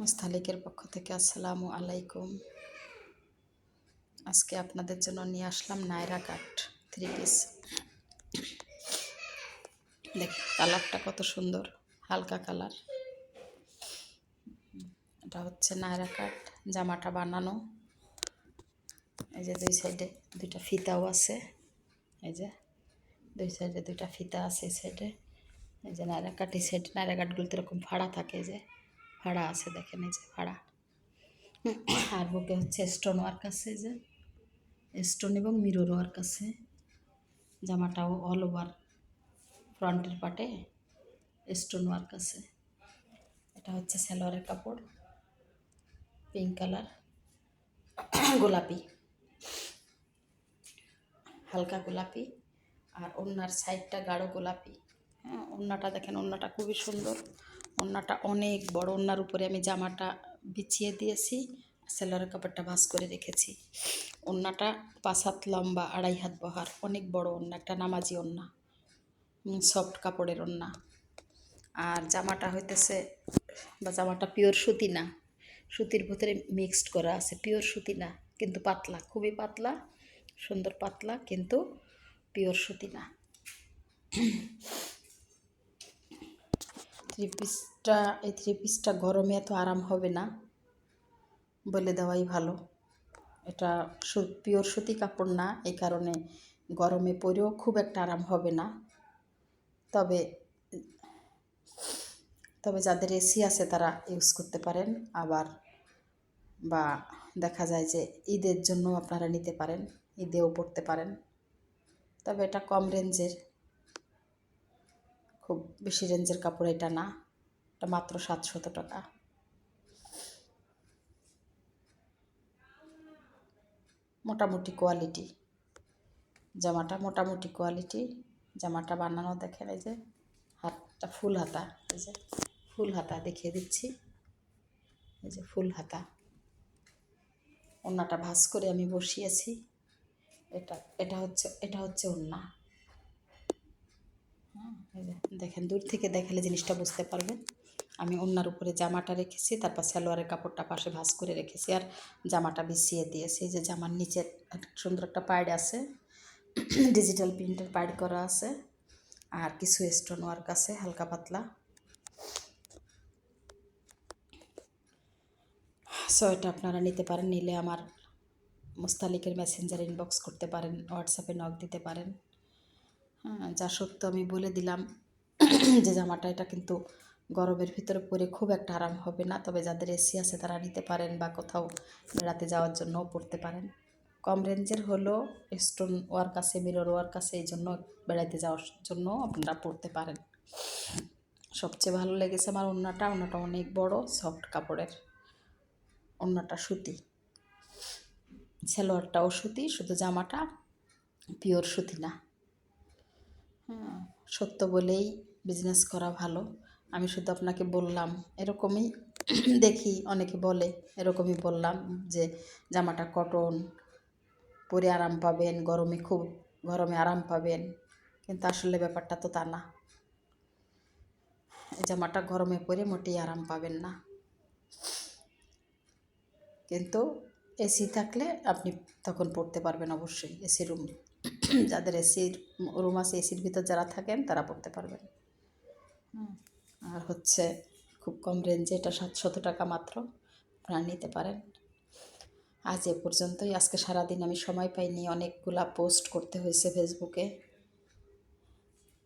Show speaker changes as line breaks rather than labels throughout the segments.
মুস্তালিকের পক্ষ থেকে আসসালামু আলাইকুম। আজকে আপনাদের জন্য নিয়ে আসলাম নায়রা কাট থ্রি পিস দেখ কালারটা কত সুন্দর, হালকা কালার এটা হচ্ছে নায়রা কাট, জামাটা বানানো। এই যে দুই সাইডে দুইটা ফিতাও আছে। এই যে দুই সাইডে দুইটা ফিতা আছে এই সাইডে এই যে নায়রা কাট, এই সাইড নায়রা কাটগুলোতে এরকম ফাড়া থাকে যে। ফাড়া আছে, দেখেন এই যে ফাড়া আর বুকে হচ্ছে স্টোন ওয়ার্ক আছে যে। স্টোন এবং মিরর ওয়ার্ক আছে। জামাটাও অল ওভার ফ্রন্টের পাটে স্টোন ওয়ার্ক আছে। এটা হচ্ছে সালোয়ারের কাপড় পিঙ্ক কালার গোলাপি। হালকা গোলাপি আর ওনার সাইডটা গাঢ় গোলাপি। হ্যাঁ ওন্নাটা দেখেন ওন্নাটা খুবই সুন্দর। ওন্নাটা অনেক বড় ওন্নার উপরে আমি জামাটা বিছিয়ে দিয়েছি, সেলারের কাপড়টা ভাঁজ করে রেখেছি। ওন্নাটা পাঁচ হাত লম্বা, আড়াই হাত বহার, অনেক বড় ওন্না একটা নামাজি ওন্না সফট কাপড়ের ওন্না আর জামাটা হইতেছে, বা জামাটা পিওর সুতি না, সুতির ভিতরে মিক্সড করা আছে, পিওর সুতি না, কিন্তু পাতলা, খুবই পাতলা, সুন্দর পাতলা, কিন্তু পিওর সুতি না। থ্রি পিসটা এই থ্রি পিসটা গরমে এত আরাম হবে না বলে দেওয়াই ভালো। এটা পিওর সুতি কাপড় না, এই কারণে গরমে পরেও খুব একটা আরাম হবে না। তবে তবে যাদের এসি আছে তারা ইউজ করতে পারেন। আবার, বা দেখা যায় যে ঈদের জন্য আপনারা নিতে পারেন, ঈদেও পড়তে পারেন। তবে এটা কম রেঞ্জের খুব বেশি রেঞ্জের কাপড় এটা না। এটা মাত্র সাতশত টাকা। মোটামুটি কোয়ালিটি। জামাটা মোটামুটি কোয়ালিটি। জামাটা বানানো দেখেন এই যে, হাতটা ফুল হাতা, এই যে ফুল হাতা দেখিয়ে দিচ্ছি। এই যে ফুল হাতা। ওন্নাটা ভাস করে আমি বসিয়েছি। এটা এটা হচ্ছে এটা হচ্ছে ওন্না। দেখেন, দূর থেকে দেখালে জিনিসটা বুঝতে পারবেন। আমি ওন্নার উপরে জামাটা রেখেছি তারপর সালোয়ারের কাপড়টা পাশে ভাস করে রেখেছি আর জামাটা বিছিয়ে দিয়েছি। যে জামার নিচে সুন্দর একটা পাইড আছে, ডিজিটাল প্রিন্টের পাইড করা আছে আর কিছু স্টোন ওয়ার্ক আছে, হালকা পাতলা। সো, এটা আপনারা নিতে পারেন, নিলে আমার মুস্তালিকের মেসেঞ্জার ইনবক্স করতে পারেন হোয়াটসঅ্যাপে নক দিতে পারেন। হ্যাঁ যা সত্য আমি বলে দিলাম যে জামাটা এটা কিন্তু গরমের ভিতরে পরে খুব একটা আরাম হবে না। তবে যাদের এসি আছে তারা নিতে পারেন বা কোথাও বেড়াতে যাওয়ার জন্যও পড়তে পারেন। কম রেঞ্জের হলো স্টোন ওয়ার্ক আছে মিরর ওয়ার্ক আছে, এই জন্য বেড়াতে যাওয়ার জন্য আপনারা পড়তে পারেন। সবচেয়ে ভালো লেগেছে আমার অন্যটা অন্যটা অনেক বড় সফট কাপড়ের। অন্যটা সুতি। সালোয়ারটাও সুতি, শুধু জামাটা পিওর সুতি না। সত্য বলেই বিজনেস করা ভালো। আমি শুধু আপনাকে বললাম, এরকমই দেখি অনেকে বলে, এরকমই বললাম যে জামাটা কটন পরে আরাম পাবেন, গরমে খুব, গরমে আরাম পাবেন। কিন্তু আসলে ব্যাপারটা তো তা না। জামাটা গরমে পরে মোটেই আরাম পাবেন না। কিন্তু এসি থাকলে আপনি তখন পড়তে পারবেন অবশ্যই এসি রুম যাদের এসির রুম আছে এসির ভিতর যারা থাকেন তারা পড়তে পারবেন। আর হচ্ছে খুব কম রেঞ্জে এটা সাতশত টাকা মাত্র আপনারা নিতে পারেন। আজ এ পর্যন্তই। আজকে সারাদিন আমি সময় পাইনি অনেকগুলা পোস্ট করতে হয়েছে ফেসবুকে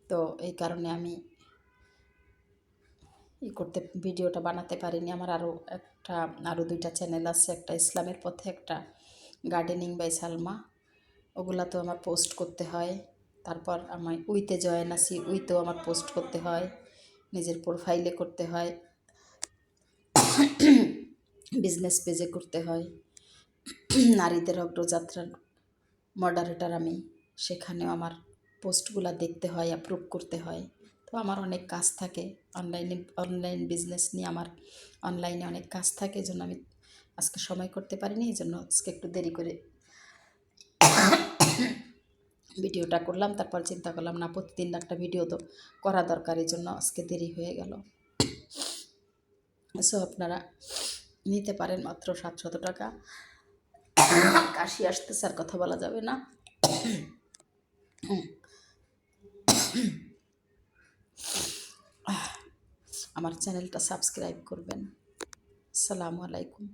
তো এই কারণে আমি ই করতে ভিডিওটা বানাতে পারিনি। আমার আরও একটা আরও দুইটা চ্যানেল আছে। একটা ইসলামের পথে একটা গার্ডেনিং বাই সালমা। ওগুলা তো আমার পোস্ট করতে হয়। তারপর আমার উইতে জয়েন আসি উইতেও আমার পোস্ট করতে হয়। নিজের প্রোফাইলে করতে হয়। বিজনেস পেজে করতে হয়। নারীদের অগ্রযাত্রার মডারেটার আমি। সেখানেও আমার পোস্টগুলো দেখতে হয় অ্যাপ্রুভ করতে হয়। তো আমার অনেক কাজ থাকে। অনলাইনে অনলাইন বিজনেস নিয়ে আমার অনলাইনে অনেক কাজ থাকে। এই জন্য আমি আজকে সময় করতে পারিনি। এই জন্য আজকে একটু দেরি করে ভিডিওটা করলাম, তারপর চিন্তা করলাম, না, প্রতিদিন একটা ভিডিও তো করা দরকার। এই জন্য আজকে দেরি হয়ে গেল। সো আপনারা নিতে পারেন মাত্র সাতশত টাকা। কাশি আসতে স্যার কথা বলা যাবে না। আমার চ্যানেলটা সাবস্ক্রাইব করবেন। আসসালামু আলাইকুম।